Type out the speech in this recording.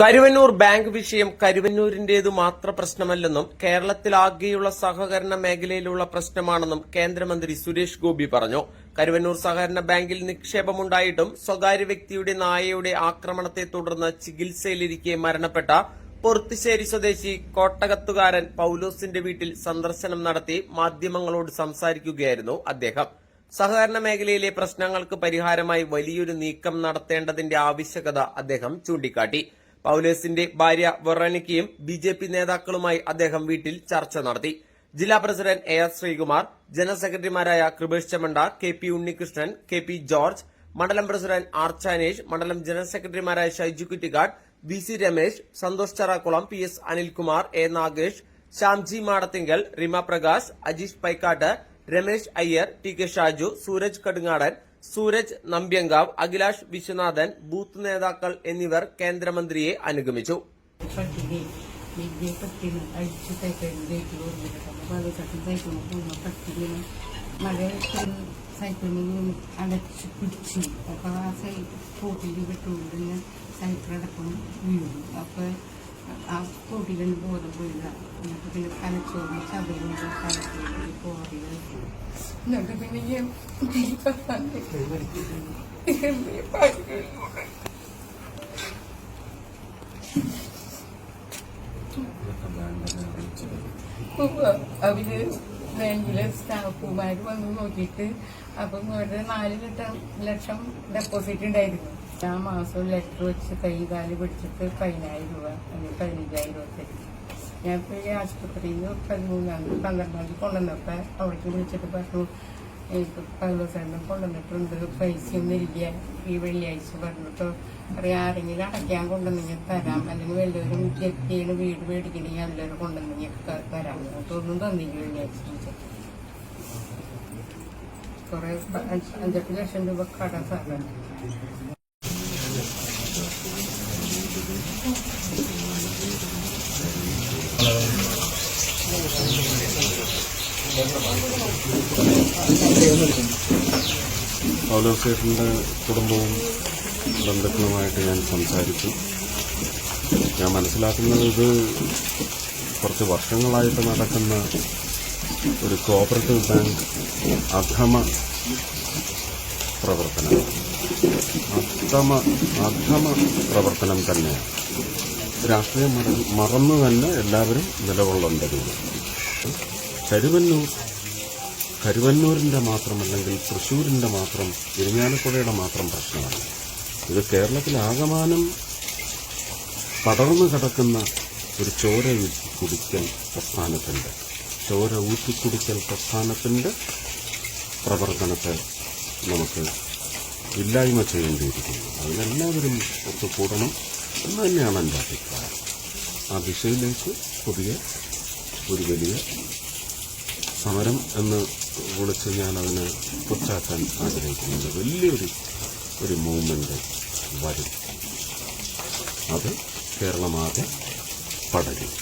Karuvannur bank വിഷയം കരുവന്നൂരിന്റേതു മാത്ര പ്രശ്നമല്ലെന്നും കേരളത്തിലാകെയുള്ള സഹകരണ മേഖലയിലുള്ള പ്രശ്നമാണെന്നും കേന്ദ്രമന്ത്രി സുരേഷ് ഗോപി പറഞ്ഞു. കരുവന്നൂർ സഹകരണ ബാങ്കിൽ നിക്ഷേപമുണ്ടായിട്ടും സ്വകാര്യ വ്യക്തിയുടെ നായയുടെ ആക്രമണത്തെ തുടർന്ന് ചികിത്സയിലിരിക്കെ മരണപ്പെട്ട പൊർത്തിശ്ശേരി സ്വദേശി കോട്ടകത്തുകാരൻ പൌലോസിന്റെ വീട്ടിൽ സന്ദർശനം നടത്തി മാധ്യമങ്ങളോട് സംസാരിക്കുകയായിരുന്നു അദ്ദേഹം. സഹകരണ മേഖലയിലെ പ്രശ്നങ്ങൾക്ക് പരിഹാരമായി വലിയൊരു നീക്കം നടത്തേണ്ടതിന്റെ ആവശ്യകത അദ്ദേഹം ചൂണ്ടിക്കാട്ടി. പൌലേസിന്റെ ഭാര്യ വെറോണിക്കയും ബി ജെ പി നേതാക്കളുമായി അദ്ദേഹം വീട്ടിൽ ചർച്ച നടത്തി. ജില്ലാ president A R Sreekumar general സെക്രട്ടറിമാരായ Kripesh Chemmanda K P Unnikrishnan K P George മണ്ഡലം പ്രസിഡന്റ് ആർ ചാനേഷ് മണ്ഡലം ജനറൽ സെക്രട്ടറിമാരായ Shaiju Kuttikkad V C Ramesh Santhosh Charakkulam P S Anilkumar A Nagesh Shyamji Madathinkal Rima Prakash Ajeesh Paikkattu Ramesh Iyer T K Shaju Sooraj Kadungadan Sooraj Nambiankavu Akhilash Viswanathan booth നേതാക്കൾ എന്നിവർ കേന്ദ്രമന്ത്രിയെ അനുഗമിച്ചു. അപ്പൊ ആ വിട്ടുകൊണ്ട് cycle തോട്ടിൽ ബോധം പോയില്ല. പിന്നെ തലച്ചോറിന് ചതവുണ്ട് എന്നിട്ട് പിന്നെ അവർ ബാങ്കിലെ സ്റ്റാഫുമാർ വന്ന് നോക്കിയിട്ട് അപ്പം ഇവരുടെ നാല് ലക്ഷം ലക്ഷം ഡെപ്പോസിറ്റ് ഉണ്ടായിരുന്നു ആ മാസം ലെറ്റർ വെച്ച് കൈ കാൽ പിടിച്ചിട്ട് പതിനായിരം രൂപ അല്ലെങ്കിൽ പതിനഞ്ചായിരം രൂപ തരും ഞാൻ ഇപ്പോൾ ഈ ആശുപത്രിയിൽ നിന്ന് പതിമൂന്നാം പന്ത്രണ്ടാം തീയതി അവിടേക്ക് വിളിച്ചിട്ട് പറഞ്ഞു എനിക്ക് പതിനൊന്ന് കൊണ്ടുവന്നിട്ടുണ്ട്. പൈസയൊന്നും ഇല്ല. ഈ വെള്ളിയാഴ്ച പറഞ്ഞിട്ട് പറയാം ആരെങ്കിലും അടയ്ക്കാൻ കൊണ്ടുവന്നെങ്കിൽ തരാം. അല്ലെങ്കിൽ വല്ലവരും ജപ്തിയാണ് വീട് മേടിക്കണമെങ്കിൽ എല്ലാവരും കൊണ്ടുവന്നെങ്കിൽ തരാം. അതൊന്നും തന്നില്ല വെള്ളിയാഴ്ച കുറെ അഞ്ചെട്ട് ലക്ഷം രൂപ കട സാധനം. പൗലോസേട്ടന്റെ കുടുംബവും ബന്ധുക്കളുമായിട്ട് ഞാൻ സംസാരിച്ചു. ഞാൻ മനസ്സിലാക്കുന്നത് ഇത് കുറച്ച് വർഷങ്ങളായിട്ട് നടക്കുന്ന ഒരു കോപ്പറേറ്റീവ് ബാങ്ക് അധമ പ്രവർത്തനം. അധമ അധമ പ്രവർത്തനം തന്നെയാണ്. രാഷ്ട്രീയം മറ- മറന്നു തന്നെ എല്ലാവരും നിലകൊള്ളേണ്ടതുണ്ട് കരുവന്നൂർ കരുവന്നൂരിന്റെ മാത്രമല്ലെങ്കിൽ തൃശ്ശൂരിന്റെ മാത്രം ഇരിങ്ങാലക്കുടയുടെ മാത്രം പ്രശ്നമാണ്. ഇത് കേരളത്തിലാകമാനം പടർന്നു കിടക്കുന്ന ഒരു ചോര കുടിക്കൽ പ്രസ്ഥാനത്തിന്റെ ചോര ഊറ്റിക്കുടിക്കൽ പ്രസ്ഥാനത്തിന്റെ പ്രവർത്തനത്തെ നമുക്ക് ഇല്ലായ്മ ചെയ്യേണ്ടിയിരിക്കുന്നു. അതിനെല്ലാവരും ഒത്തുകൂടണം. എന്ന് തന്നെയാണ് എന്റെ അഭിപ്രായം. ആ ദിശയിലേക്ക് പുതിയ ഒരു വലിയ സമരം എന്ന് വിളിച്ച് ഞാൻ അതിനെ ആഗ്രഹിക്കുന്നത് വലിയൊരു ഒരു മൂവ്മെന്റ് വരും. അത് കേരളമാകെ പടരും.